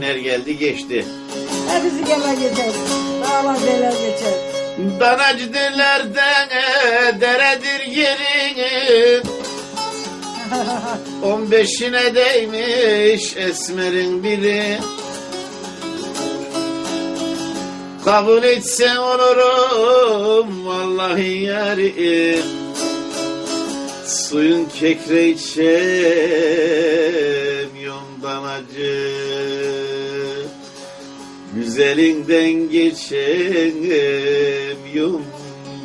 Her geldi geçti. Hepsi gele geçer. Dağlar deler geçer. Danacı dillerden e, deredir yerin. On beşine değmiş esmerin biri. Kabul etsen olurum vallahi yarim. Suyun kekre içemiyorum danacı. Güzelinden geçemiyorum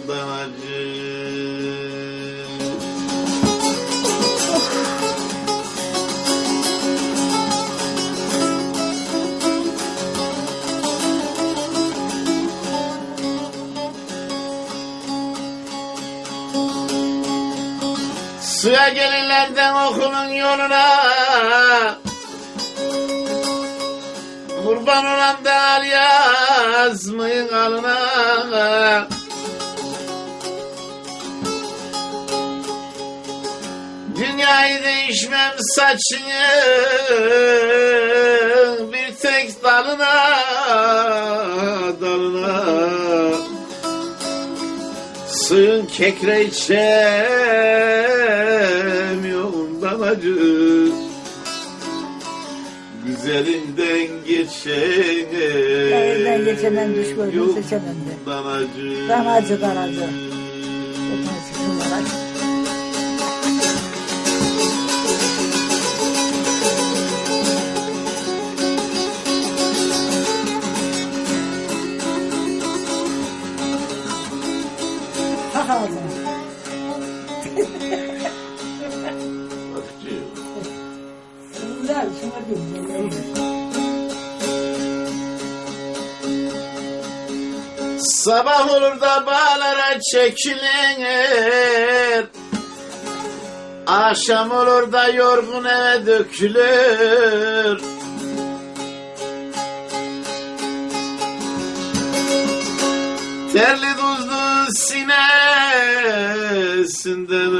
danacı. Suya gelinlerden okulun yoluna Kurban olan da al yazmayın alına. Dünyayı değişmem saçını Bir tek dalına dalına. Suyun kekre içemiyorum damacı Güzelinden geçene Elinden geçenen düş gördüm seçemem de. Danacı Danacı, danacı. Hepsi şunlara. Ha ağzına. Güzel, güzel. Sabah olur da bağlara çekilir. Akşam olur da yorgun eve dökülür. Terli tuzlu sinesinden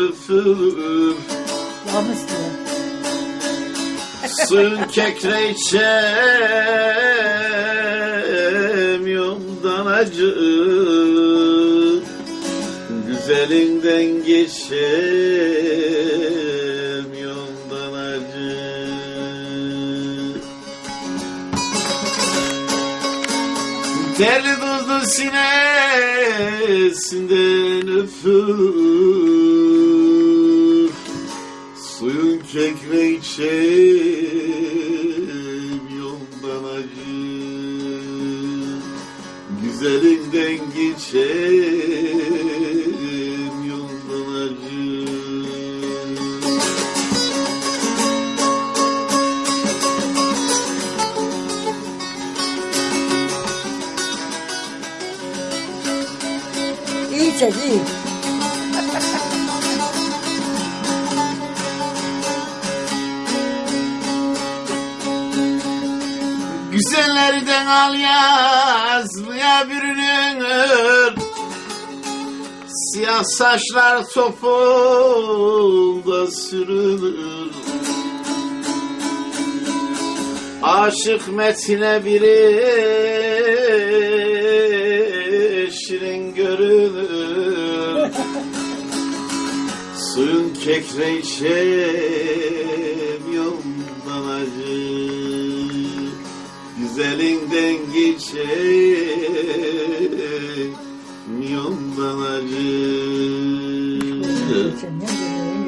öpülür Yanlış Suyun kekre içemiyorum danacı Güzelinden geçemiyorum danacı Terli tuzlu sinesinden öpür Suyun kekre içemiyorum danacı Güzelinden geçemiyorum danacı İyi çek. Güzellerden al yazmaya bürünür Siyah saçlar topunda sürünür. Aşık metine biri şirin görünür. Suyun kekre içemiyorum danacı Güzelinden geçemiyorum